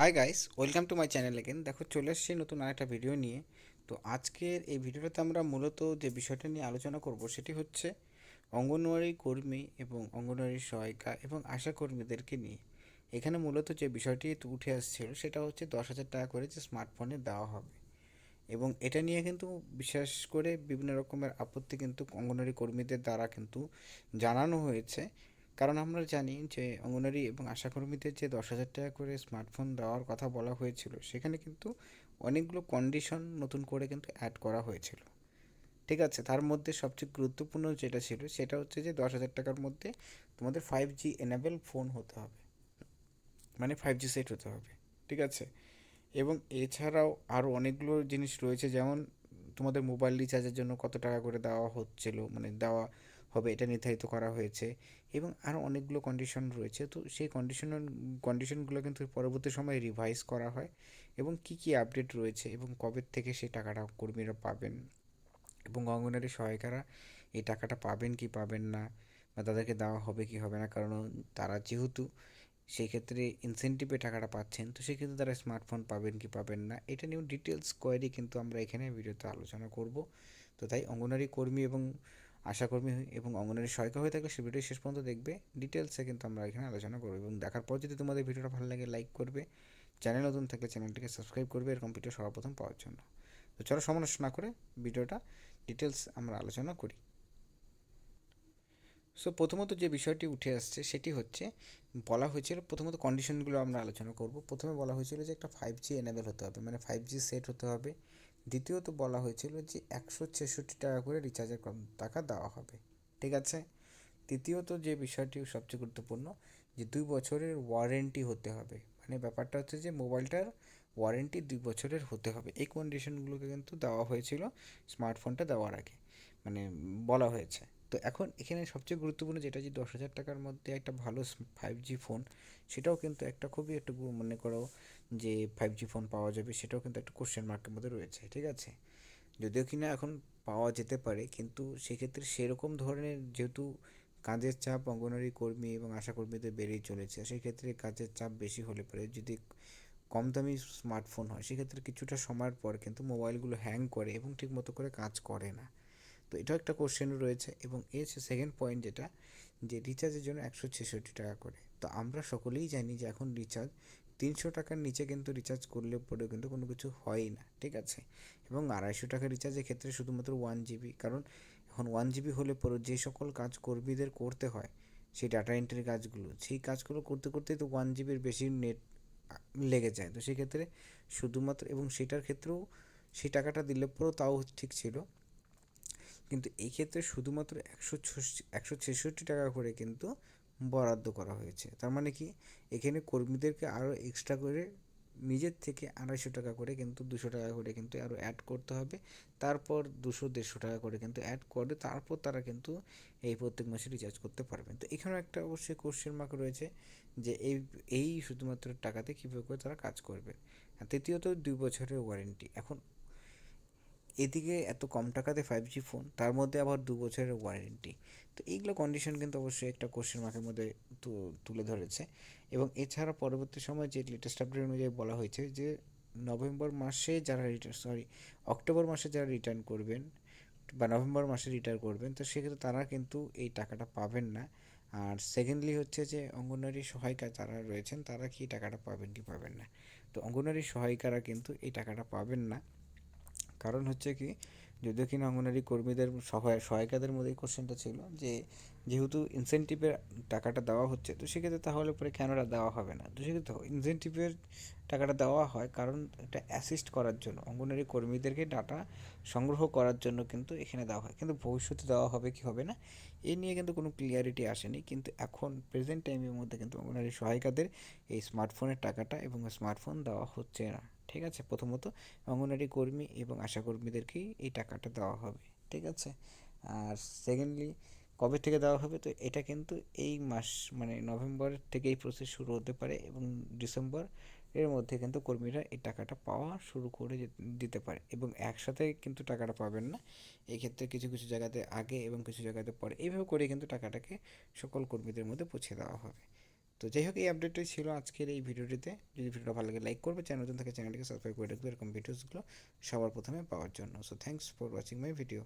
Hi guys welcome to my channel again দেখো, চলে এসেছি নতুন আরেকটা ভিডিও নিয়ে। তো আজকের এই ভিডিওটাতে আমরা মূলত যে বিষয়টা নিয়ে আলোচনা করব সেটি হচ্ছে অঙ্গনওয়াড়ি কর্মী এবং অঙ্গনওয়াড়ি সহায়িকা এবং আশা কর্মীদেরকে নিয়ে। এখানে মূলত যে বিষয়টি উঠে আসছিল সেটা হচ্ছে দশ হাজার টাকা করে যে স্মার্টফোনে দেওয়া হবে। এবং এটা নিয়ে কিন্তু বিশেষ করে বিভিন্ন রকমের আপত্তি কিন্তু অঙ্গনওয়াড়ি কর্মীদের দ্বারা কিন্তু জানানো হয়েছে। কারণ আমরা জানি যে অঙ্গনারী এবং আশাকর্মীদের যে দশ হাজার টাকা করে স্মার্টফোন দেওয়ার কথা বলা হয়েছিল, সেখানে কিন্তু অনেকগুলো কন্ডিশন নতুন করে কিন্তু অ্যাড করা হয়েছিল। ঠিক আছে, তার মধ্যে সবচেয়ে গুরুত্বপূর্ণ যেটা ছিল, সেটা হচ্ছে যে দশ হাজার টাকার মধ্যে তোমাদের ফাইভ জি এনেবেল ফোন হতে হবে। মানে ফাইভ জি সেট হতে হবে। ঠিক আছে? এবং এছাড়াও আরও অনেকগুলো জিনিস রয়েছে, যেমন তোমাদের মোবাইল রিচার্জের জন্য কত টাকা করে দেওয়া হচ্ছিল মানে দেওয়া হবে, এটা নির্ধারিত করা হয়েছে। এবং আরও অনেকগুলো কন্ডিশন রয়েছে। তো সেই কন্ডিশন কন্ডিশনগুলো কিন্তু পরবর্তী সময়ে রিভাইজ করা হয় এবং কি কি আপডেট রয়েছে এবং কবে থেকে সেই টাকাটা কর্মীরা পাবেন এবং অঙ্গনারী সহায়িকারা এই টাকাটা পাবেন কি পাবেন না বা তাদেরকে দেওয়া হবে কি হবে না? কারণ তারা যেহেতু সেই ক্ষেত্রে ইনসেন্টিভে টাকাটা পাচ্ছেন, তো সেক্ষেত্রে তারা স্মার্টফোন পাবেন কি পাবেন না? এটা নিয়েও ডিটেলস কোয়ারি কিন্তু আমরা এখানে ভিডিওতে আলোচনা করব। তো তাই অঙ্গনারী কর্মী এবং আশাকর্মী এবং অঙ্গনারী সহায়িকা হয়ে থাকলে সে ভিডিও শেষ পর্যন্ত দেখবে। ডিটেলসে কিন্তু আমরা এখানে আলোচনা করব এবং দেখার পর যদি তোমাদের ভিডিওটা ভালো লাগে লাইক করবে। চ্যানেল নতুন থাকলে চ্যানেলটিকে সাবস্ক্রাইব করবে, এরকম ভিডিও সর্বপ্রথম পাওয়ার জন্য। তো চলো সমালোচনা না করে ভিডিওটা ডিটেলস আমরা আলোচনা করি। সো প্রথমত যে বিষয়টি উঠে আসছে সেটি হচ্ছে, বলা হয়েছিল, প্রথমত কন্ডিশনগুলো আমরা আলোচনা করব। প্রথমে বলা হয়েছিল যে একটা ফাইভ জি এনেবেল হতে হবে মানে ফাইভ জি সেট হতে হবে। দ্বিতীয়ত বলা হয়েছিল যে একশো ছেষট্টি টাকা করে রিচার্জের টাকা দেওয়া হবে। ঠিক আছে? তৃতীয়ত যে বিষয়টি সবচেয়ে গুরুত্বপূর্ণ, যে দুই বছরের ওয়ারেন্টি হতে হবে। মানে ব্যাপারটা হচ্ছে যে মোবাইলটার ওয়ারেন্টি দুই বছরের হতে হবে। এই কন্ডিশনগুলোকে কিন্তু দেওয়া হয়েছিল স্মার্টফোনটা দেওয়ার আগে। মানে বলা হয়েছে। তো এখন এখানে সবচেয়ে গুরুত্বপূর্ণ যেটা যে দশ হাজার টাকার মধ্যে একটা ভালো ফাইভ জি ফোন সেটাও কিন্তু একটা খুবই একটু মনে করো যে ফাইভ জি ফোন পাওয়া যাবে, সেটাও কিন্তু একটা কোশ্চেন মার্কের মধ্যে রয়েছে, ঠিক আছে? যদিও কিনা এখন পাওয়া যেতে পারে, কিন্তু সেক্ষেত্রে সেরকম ধরনের যেহেতু কাজের চাপ অঙ্গনারী কর্মী এবং আশাকর্মীদের বেড়েই চলেছে, সেক্ষেত্রে কাজের চাপ বেশি হলে পরে যদি কম দামি স্মার্টফোন হয়, সেক্ষেত্রে কিছুটা সময়ের পর কিন্তু মোবাইলগুলো হ্যাং করে এবং ঠিকমতো করে কাজ করে না। তো এটাও একটা কোশ্চেন রয়েছে এবং এর সেকেন্ড পয়েন্ট যেটা, যে রিচার্জের জন্য একশো ছেষট্টি টাকা করে। তো আমরা সকলেই জানি যে এখন রিচার্জ তিনশো টাকার নিচে কিন্তু রিচার্জ করলে পরেও কিন্তু কোনো কিছু হয়ই না, ঠিক আছে? এবং আড়াইশো টাকা রিচার্জের ক্ষেত্রে শুধুমাত্র ওয়ান জিবি কারণ এখন ওয়ান জিবি হলে পরেও যে সকল কাজ কর্মীদের করতে হয়, সেই ডাটা এন্ট্রির কাজগুলো, সেই কাজগুলো করতে করতে তো ওয়ান জিবির বেশি নেট লেগে যায়। তো সেক্ষেত্রে শুধুমাত্র এবং সেটার ক্ষেত্রেও সেই টাকাটা দিলে পরেও তাও ঠিক ছিল। কিন্তু এই ক্ষেত্রে শুধুমাত্র একশো একশো ছেষট্টি টাকা করে কিন্তু বরাদ্দ করা হয়েছে। তার মানে কি? এখানে কর্মীদেরকে আরও এক্সট্রা করে নিজের থেকে আড়াইশো টাকা করে কিন্তু দুশো টাকা করে কিন্তু আরও অ্যাড করতে হবে। তারপর দুশো, দেড়শো টাকা করে কিন্তু অ্যাড করে তারপর তারা কিন্তু এই প্রত্যেক মাসে রিচার্জ করতে পারবেন তো এখানেও একটা অবশ্যই কোশ্চেন মার্ক রয়েছে যে এই এই শুধুমাত্র টাকাতে কীভাবে করে তারা কাজ করবে? তৃতীয়ত দুই বছরের ওয়ারেন্টি এখন এদিকে এত কম টাকাতে ফাইভ জি ফোন তার মধ্যে আবার দু বছরের ওয়ারেন্টি তো এইগুলো কন্ডিশন কিন্তু অবশ্যই একটা কোশ্চেন মার্কের মধ্যে তুলে ধরেছে। এবং এছাড়া পরবর্তী সময় যে লেটেস্ট আপডেট অনুযায়ী বলা হয়েছে যে নভেম্বর মাসে যারা রিটার্ন সরি অক্টোবর মাসে যারা রিটার্ন করবেন বা নভেম্বর মাসে রিটার্ন করবেন, তো সেক্ষেত্রে তারা কিন্তু এই টাকাটা পাবেন না। আর সেকেন্ডলি হচ্ছে যে অঙ্গনওয়াড়ি সহায়িকা যারা রয়েছেন, তারা কি টাকাটা পাবেন কি পাবেন না? তো অঙ্গনওয়াড়ি সহায়িকারা কিন্তু এই টাকাটা পাবেন না। কারণ হচ্ছে কি, যদিও কিনা অঙ্গনারী কর্মীদের সহায়, সহায়িকাদের মধ্যে এই কোশ্চেনটা ছিল যে, যেহেতু ইনসেন্টিভের টাকাটা দেওয়া হচ্ছে, তো সেক্ষেত্রে তাহলে পরে কেনটা দেওয়া হবে না? তো সেক্ষেত্রে ইনসেন্টিভের টাকাটা দেওয়া হয় কারণ এটা অ্যাসিস্ট করার জন্য, অঙ্গনারী কর্মীদেরকে ডাটা সংগ্রহ করার জন্য কিন্তু এখানে দেওয়া হয়। কিন্তু ভবিষ্যতে দেওয়া হবে কি হবে না, এ নিয়ে কিন্তু কোনো ক্লিয়ারিটি আসেনি। কিন্তু এখন প্রেজেন্ট টাইমের মধ্যে কিন্তু অঙ্গনারী সহায়িকাদের এই স্মার্টফোনের টাকাটা এবং স্মার্টফোন দেওয়া হচ্ছে না। ঠিক আছে? প্রথমত অঙ্গনারী কর্মী এবং আশাকর্মীদেরকেই এই টাকাটা দেওয়া হবে, ঠিক আছে? আর সেকেন্ডলি কবে থেকে দেওয়া হবে? তো এটা কিন্তু এই মাস মানে নভেম্বর থেকে এই প্রসেস শুরু হতে পারে এবং ডিসেম্বর এর মধ্যে কিন্তু কর্মীরা এই টাকাটা পাওয়া শুরু করে দিতে পারে এবং একসাথে কিন্তু টাকাটা পাবেন না। এক্ষেত্রে কিছু কিছু জায়গাতে আগে এবং কিছু জায়গাতে পরে। এইভাবে করে কিন্তু টাকাটাকে সকল কর্মীদের মধ্যে পৌঁছে দেওয়া হবে। তো যাই হোক, এই আপডেটটাই ছিল আজকের এই ভিডিওটিতে। যদি ভিডিওটা ভালো লাগে লাইক করবে। চ্যানেল নতুন থাকে চ্যানেলটিকে সাবস্ক্রাইব করে রাখবে, এরকম ভিডিওসগুলো সবার প্রথমে পাওয়ার জন্য। So thanks for watching my video